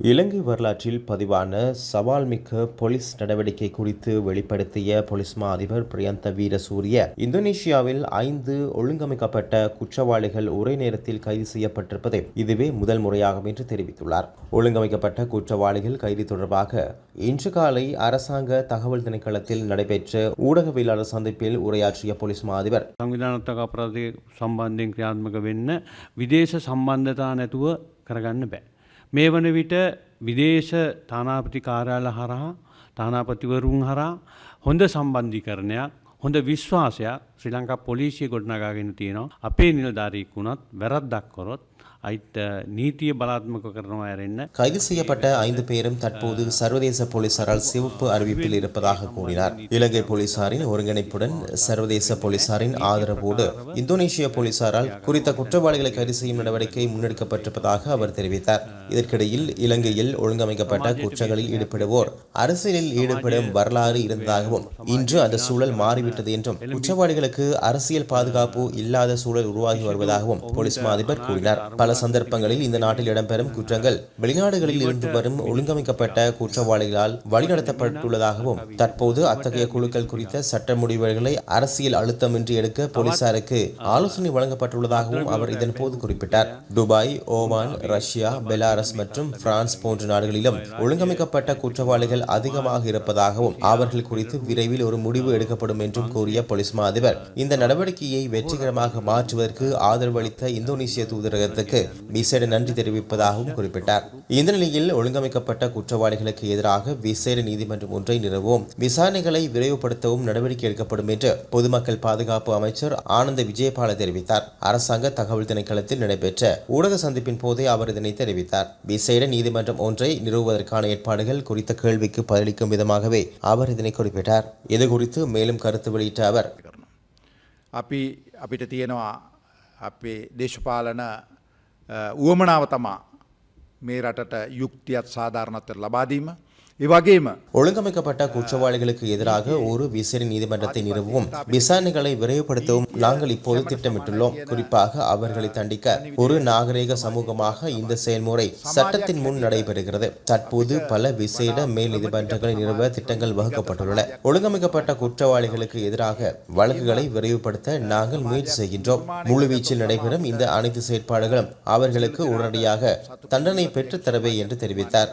இலங்கை வரலாற்றில் பதிவான சவால் மிக்க போலீஸ் நடவடிக்கை குறித்து வெளிப்படுத்திய போலீஸ் மா அதிபர் பிரியந்த வீரசூரிய இந்தோனேஷியாவில் ஐந்து ஒழுங்கமைக்கப்பட்ட குற்றவாளிகள் ஒரே நேரத்தில் கைது செய்யப்பட்டிருப்பது இதுவே முதல் முறையாகும் என்று தெரிவித்துள்ளார். ஒழுங்கமைக்கப்பட்ட குற்றவாளிகள் கைது தொடர்பாக இன்று காலை அரசாங்க தகவல் திணைக்களத்தில் நடைபெற்ற ஊடகவியலாளர் சந்திப்பில் உரையாற்றிய போலீஸ் மா அதிபர் சம்விதானத்தக அபராதி சம்பாந்தியம் கிரியாத்மக விதேச சம்பந்ததா நெத்துவ கரகன்னு මේ වන විට විදේශ තානාපති කාරයාල හරහා තානාපතිවරුන් හරා හොඳ සම්බන්ධිකරණයක් හොඳ විශ්වාසයක් ශ්‍රී ලංකා පොලිසිය ගොඩනගාගෙන තියෙනවා අපේ නිලධාරීක් වුණත් වැරද්දක් කොරොත් අයිත් නීතිය බලාත්මක කරනවා ඇරෙන්න கைது செய்யப்பட்ட ஐந்து பேரும் தற்போது சர்வதேச போலீசாரால் சிவப்பு அறிவிப்பில் இருப்பதாக கூறினார் இலங்கை போலீசாரின் ஒருங்கிணைப்புடன் சர்வதேச போலீசாரின் ஆதரவோடு இந்தோனேஷிய போலீசாரால் குறித்த குற்றவாளிகளை கைது செய்யும் நடவடிக்கை முன்னெடுக்கப்பட்டிருப்பதாக அவர் தெரிவித்தார் இதற்கிடையில் இலங்கையில் ஒழுங்கமைக்கப்பட்ட குற்றங்களில் ஈடுபடுவோர் அரசியலில் ஈடுபடும் வரலாறு இருந்ததாகவும் இன்று அந்த சூழல் மாறிவிட்டது என்றும் குற்றவாளிகளுக்கு அரசியல் பாதுகாப்பு இல்லாத சூழல் உருவாகி வருவதாகவும் போலீஸ் மா அதிபர் கூறினார். பல சந்தர்ப்பங்களில் இந்த நாட்டில் இடம்பெறும் குற்றங்கள் வெளிநாடுகளில் இருந்து வரும் ஒழுங்கமைக்கப்பட்ட குற்றவாளிகளால் வழிநடத்தப்பட்டுள்ளதாகவும் தற்போது அத்தகைய குழுக்கள் குறித்த சட்ட முடிவுகளை அரசியல் அழுத்தமின்றி எடுக்க போலீசாருக்கு ஆலோசனை வழங்கப்பட்டுள்ளதாகவும் அவர் இதன்போது குறிப்பிட்டார். துபாய் ஓமான் ரஷ்யா பெலாரஸ் மற்றும் பிரான்ஸ் போன்ற நாடுகளிலும் ஒழுங்கமைக்கப்பட்ட குற்றவாளிகள் அதிகமாக இருப்பதாகவும் அவர்கள் குறித்து விரைவில் ஒரு முடிவு எடுக்கப்படும் என்றும் கூறிய போலீஸ் மா அதிபர் இந்த நடவடிக்கையை வெற்றிகரமாக மாற்றுவதற்கு ஆதரவு அளித்த இந்தோனேசிய தூதரகத்துக்கு விசேட நன்றி தெரிவிப்பதாகவும் குறிப்பிட்டார். இந்த நிலையில் ஒழுங்கமைக்கப்பட்ட குற்றவாளிகளுக்கு எதிராக விசேட நீதிமன்றம் ஒன்றை நிறுவவும் விசாரணைகளை விரைவுபடுத்தவும் நடவடிக்கை எடுக்கப்படும் என்று பொதுமக்கள் பாதுகாப்பு அமைச்சர் ஆனந்த விஜயபால தெரிவித்தார். அரசாங்க தகவல் திணைக்களத்தில் நடைபெற்ற ஊடக சந்திப்பின் போதே அவர் இதனை தெரிவித்தார். விசேட நீதிமன்றம் ஒன்றை நிறுவுவதற்கான ஏற்பாடுகள் குறித்த கேள்விக்கு பதிலளிக்கும் விதமாகவே அவர் இதனை குறிப்பிட்டார். இது குறித்து மேலும் கருத்து வெளியிட்ட அவர் අපි අපිට තියෙනවා අපේ දේශපාලන උවමනාව තමා මේ රටට යුක්තියත් සාධාරණත්වයට ලබාදීම. இவ்வகையும் ஒழுங்கமைக்கப்பட்ட குற்றவாளிகளுக்கு எதிராக ஒரு விசேட நீதிமன்றத்தை நிறுவவும் விசாரணைகளை விரைவுபடுத்தவும் நாங்கள் இப்போது திட்டமிட்டுள்ளோம். குறிப்பாக அவர்களை தண்டிக்க ஒரு நாகரீக சமூகமாக இந்த செயல்முறை சட்டத்தின் முன் நடைபெறுகிறது. தற்போது பல விசேட மேல் நீதிமன்றங்களை நிறுவ திட்டங்கள் வகுக்கப்பட்டுள்ளன. ஒழுங்கமைக்கப்பட்ட குற்றவாளிகளுக்கு எதிராக வழக்குகளை விரைவுபடுத்த நாங்கள் முயற்சி செய்கின்றோம். முழுவீச்சில் நடைபெறும் இந்த அனைத்து செயற்பாடுகளும் அவர்களுக்கு உடனடியாக தண்டனை பெற்றுத்தரவே என்று தெரிவித்தார்.